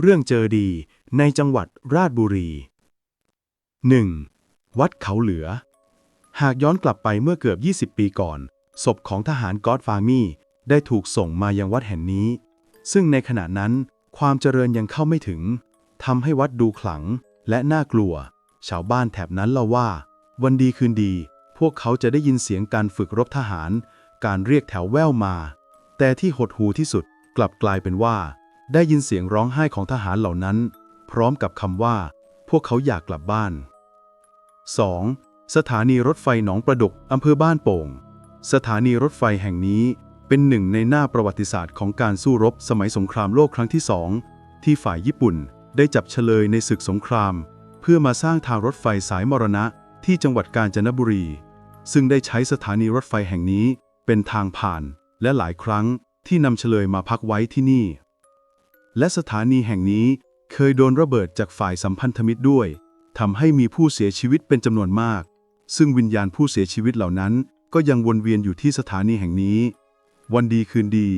เรื่องเจอดีในจังหวัดราชบุรี 1. วัดเขาเหลือ หากย้อนกลับไปเมื่อเกือบ 20 ปีก่อน ศพของทหารกอดฟามี่ได้ถูกส่งมายังวัดแห่งนี้ ซึ่งในขณะนั้นความเจริญยังเข้าไม่ถึงทำให้วัดดูขลังและน่ากลัว ชาวบ้านแถบนั้นเล่าว่า วันดีคืนดี พวกเขาจะได้ยินเสียงการฝึกรบทหาร การเรียกแถวแว่วมา แต่ที่หดหูที่สุดกลับกลายเป็นว่า ได้ยินเสียงร้องไห้ของทหารเหล่านั้น พร้อมกับคำว่า พวกเขาอยากกลับบ้าน 2. สถานีรถไฟหนองประดุกอำเภอบ้านโป่ง สถานีรถไฟแห่งนี้เป็นหนึ่งในหน้าประวัติศาสตร์ของการสู้รบสมัยสงครามโลกครั้งที่สองที่ฝ่ายญี่ปุ่นได้จับเฉลยในศึกสงคราม เพื่อมาสร้างทางรถไฟสายมรณะที่จังหวัดกาญจนบุรี ซึ่งได้ใช้สถานีรถไฟแห่งนี้เป็นทางผ่าน และหลายครั้งที่นำเฉลยมาพักไว้ที่นี่ และสถานีแห่งนี้เคยโดนระเบิดจากฝ่ายสัมพันธมิตรด้วยทำให้มีผู้เสียชีวิตเป็นจำนวนมาก ซึ่งวิญญาณผู้เสียชีวิตเหล่านั้น ก็ยังวนเวียนอยู่ที่สถานีแห่งนี้ วันดีคืนดี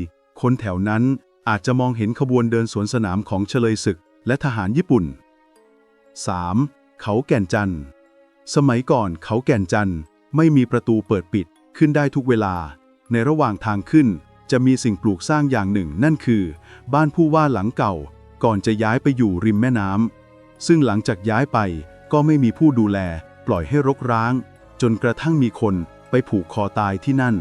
คนแถวนั้นอาจจะมองเห็นขบวนเดินสวนสนามของเฉลยศึกและทหารญี่ปุ่น 3. เขาแก่นจันทร์ สมัยก่อนเขาแก่นจันทร์ไม่มีประตูเปิดปิดขึ้นได้ทุกเวลา ในระหว่างทางขึ้น จะมีสิ่งปลูกสร้างอย่างหนึ่งนั่นคือ บ้านผู้ว่าหลังเก่า ก่อนจะย้ายไปอยู่ริมแม่น้ำซึ่งหลังจากย้ายไปก็ไม่มีผู้ดูแล ปล่อยให้รกร้าง จนกระทั่งมีคนไปผูกคอตายที่นั่น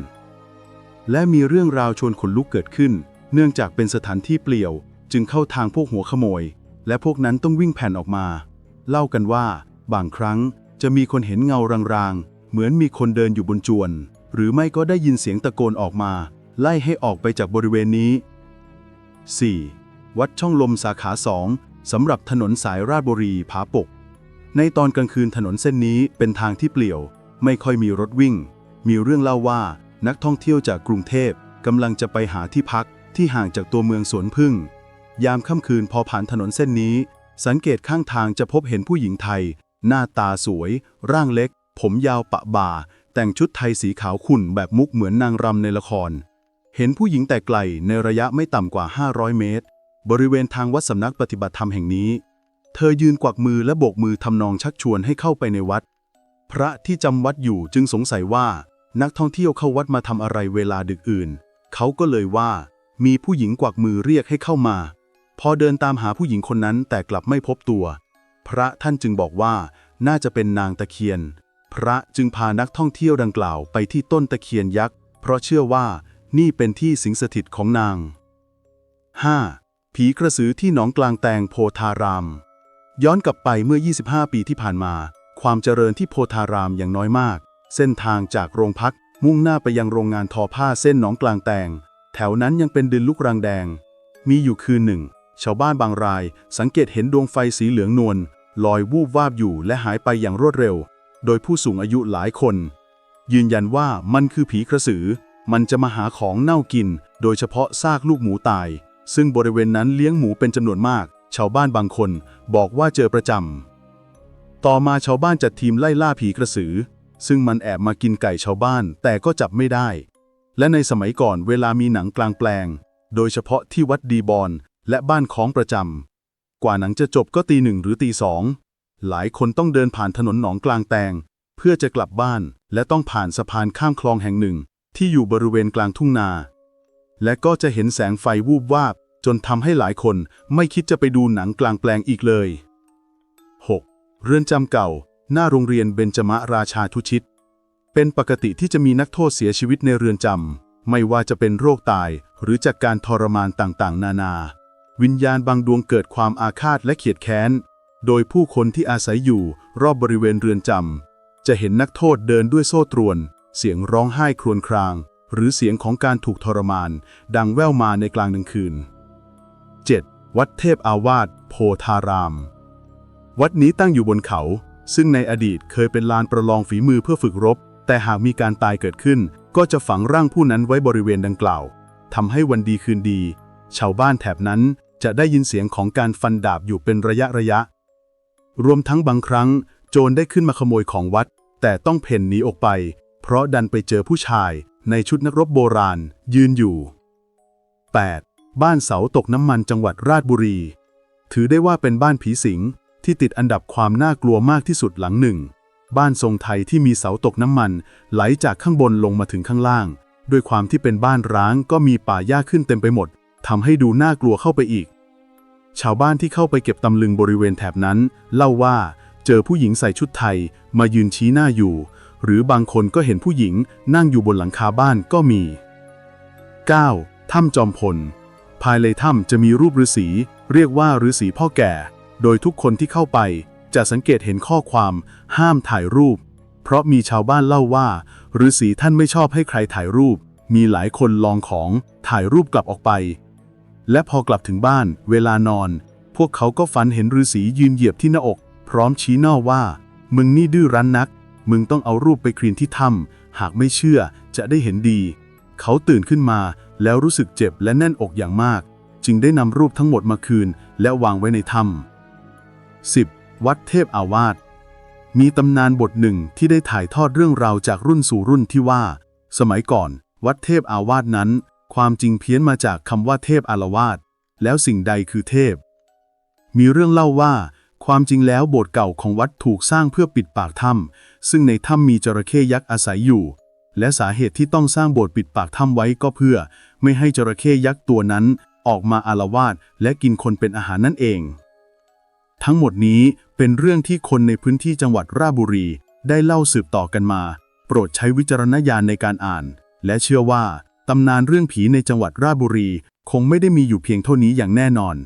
และมีเรื่องราวชวนขนลุกเกิดขึ้น เนื่องจากเป็นสถานที่เปลี่ยว จึงเข้าทางพวกหัวขโมย และพวกนั้นต้องวิ่งแผ่นออกมา เล่ากันว่า บางครั้งจะมีคนเห็นเงารางๆ เหมือนมีคนเดินอยู่บนจวน หรือไม่ก็ได้ยินเสียงตะโกนออกมา ไล่ให้ออกไปจากบริเวณนี้ 4. วัดช่องลมสาขาสองสำหรับถนนสายราชบุรีผาปก ในตอนกลางคืนถนนเส้นนี้เป็นทางที่เปลี่ยว ไม่ค่อยมีรถวิ่ง มีเรื่องเล่าว่านักท่องเที่ยวจากกรุงเทพกำลังจะไปหาที่พักที่ห่างจากตัวเมืองสวนพึ่ง ยามค่ำคืนพอผ่านถนนเส้นนี้ สังเกตข้างทางจะพบเห็นผู้หญิงไทย หน้าตาสวย ร่างเล็ก ผมยาวปะบ่า แต่งชุดไทยสีขาวขุ่นแบบมุกเหมือนนางรำในละคร เห็นผู้หญิงแต่ไกลในระยะไม่ต่ำกว่า 500 เมตร บริเวณทางวัดสำนักปฏิบัติธรรมแห่งนี้ เธอยืนกวักมือและโบกมือทำนองชักชวนให้เข้าไปในวัด พระที่จำวัดอยู่จึงสงสัยว่า นักท่องเที่ยวเข้าวัดมาทำอะไรเวลาดึกอื่น เขาก็เลยว่า มีผู้หญิงกวักมือเรียกให้เข้ามา พอเดินตามหาผู้หญิงคนนั้นแต่กลับไม่พบตัว พระท่านจึงบอกว่าน่าจะเป็นนางตะเคียน พระจึงพานักท่องเที่ยวดังกล่าวไปที่ต้นตะเคียนยักษ์ เพราะเชื่อว่า นี่เป็นที่สิงสถิตของนาง 5. ผีกระสือที่หนองกลางแตงโพธาราม ย้อนกลับไปเมื่อ 25 ปีที่ผ่านมา ความเจริญที่โพธารามอย่างน้อยมาก เส้นทางจากโรงพักมุ่งหน้าไปยังโรงงานทอผ้าเส้นหนองกลางแตง แถวนั้นยังเป็นดินลูกรังแดง มีอยู่คืนหนึ่ง ชาวบ้านบางราย สังเกตเห็นดวงไฟสีเหลืองนวลลอยวูบวาบอยู่และหายไปอย่างรวดเร็ว โดยผู้สูงอายุหลายคน ยืนยันว่ามันคือผีกระสือ มันจะมาหาของเน่ากิน โดยเฉพาะซากลูกหมูตาย ซึ่งบริเวณนั้นเลี้ยงหมูเป็นจำนวนมาก ชาวบ้านบางคนบอกว่าเจอประจำ ต่อมาชาวบ้านจัดทีมไล่ล่าผีกระสือ ซึ่งมันแอบมากินไก่ชาวบ้านแต่ก็จับไม่ได้ และในสมัยก่อนเวลามีหนังกลางแปลง โดยเฉพาะที่วัดดีบอนและบ้านของประจำ กว่าหนังจะจบก็ตีหนึ่งหรือตีสอง หลายคนต้องเดินผ่านถนนหนองกลางแตง เพื่อจะกลับบ้านและต้องผ่านสะพานข้ามคลองแห่งหนึ่ง ที่อยู่บริเวณกลางทุ่งนา และก็จะเห็นแสงไฟวูบวาบ จนทำให้หลายคนไม่คิดจะไปดูหนังกลางแปลงอีกเลย 6. เรือนจำเก่า หน้าโรงเรียนเบญจมราชาทุชิต เป็นปกติที่จะมีนักโทษเสียชีวิตในเรือนจำไม่ว่าจะเป็นโรคตายหรือจากการทรมานต่างๆ นานา วิญญาณบางดวงเกิดความอาฆาตและเขียดแค้น โดยผู้คนที่อาศัยอยู่รอบบริเวณเรือนจำจะเห็นนักโทษเดินด้วยโซ่ตรวน เสียงร้องไห้ครวญคราง หรือเสียงของการถูกทรมาน ดังแว่วมาในกลางดึงคืน 7. วัดเทพอาวาสโพธาราม วัดนี้ตั้งอยู่บนเขา ซึ่งในอดีตเคยเป็นลานประลองฝีมือเพื่อฝึกรบ แต่หากมีการตายเกิดขึ้น ก็จะฝังร่างผู้นั้นไว้บริเวณดังกล่าวทำให้วันดีคืนดี ชาวบ้านแถบนั้นจะได้ยินเสียงของการฟันดาบอยู่เป็นระยะระยะ รวมทั้งบางครั้ง โจรได้ขึ้นมาขโมยของวัด แต่ต้องเพ่นหนีออกไป เพราะดันไปเจอผู้ชายในชุดนักรบโบราณ ยืนอยู่ 8. บ้านเสาตกน้ำมันจังหวัดราชบุรี ถือได้ว่าเป็นบ้านผีสิงที่ติดอันดับความน่ากลัวมากที่สุดหลังหนึ่ง บ้านทรงไทยที่มีเสาตกน้ำมันไหลจากข้างบนลงมาถึงข้างล่าง ด้วยความที่เป็นบ้านร้างก็มีป่าหญ้าขึ้นเต็มไปหมดทำให้ดูน่ากลัวเข้าไปอีก ชาวบ้านที่เข้าไปเก็บตำลึงบริเวณแถบนั้น เล่าว่าเจอผู้หญิงใส่ชุดไทยมายืนชี้หน้าอยู่ หรือบางคนก็เห็นผู้หญิงนั่งอยู่บนหลังคาบ้านก็มี 9. ถ้ำจอมพล ภายในถ้ำจะมีรูปฤาษีเรียกว่าฤาษีพ่อแก่ โดยทุกคนที่เข้าไป จะสังเกตเห็นข้อความ ห้ามถ่ายรูป เพราะมีชาวบ้านเล่าว่าฤาษีท่านไม่ชอบให้ใครถ่ายรูป มีหลายคนลองของถ่ายรูปกลับออกไป และพอกลับถึงบ้าน เวลานอน พวกเขาก็ฝันเห็นฤาษียืนเหยียบที่หน้าอก พร้อมชี้หน้าว่า มึงนี่ดื้อรั้นนัก มึงต้องเอารูปไปคลีนที่ถ้ำหากไม่เชื่อจะได้เห็นดี เขาตื่นขึ้นมาแล้วรู้สึกเจ็บและแน่นอกอย่างมาก จึงได้นำรูปทั้งหมดมาคืน และวางไว้ในถ้ำ 10. วัดเทพอาวาสมีตำนานบทหนึ่งที่ได้ถ่ายทอดเรื่องราวจากรุ่นสู่รุ่นที่ว่า สมัยก่อน วัดเทพอาวาสนั้น ความจริงเพี้ยนมาจากคำว่าเทพอารวาสแล้วสิ่งใดคือเทพ มีเรื่องเล่าว่า ความจริงแล้วโบสถ์เก่าของวัดถูกสร้างเพื่อปิดปากถ้ำซึ่งในถ้ำมีจระเข้ยักษ์อาศัยอยู่ และสาเหตุที่ต้องสร้างโบสถ์ปิดปากถ้ำไว้ก็เพื่อ ไม่ให้จระเข้ยักษ์ตัวนั้น ออกมาอารวาสและกินคนเป็นอาหารนั่นเอง ทั้งหมดนี้เป็นเรื่องที่คนในพื้นที่จังหวัดราชบุรี ได้เล่าสืบต่อกันมา โปรดใช้วิจารณญาณในการอ่าน และเชื่อว่าตำนานเรื่องผีในจังหวัดราชบุรี คงไม่ได้มีอยู่เพียงเท่านี้อย่างแน่นอน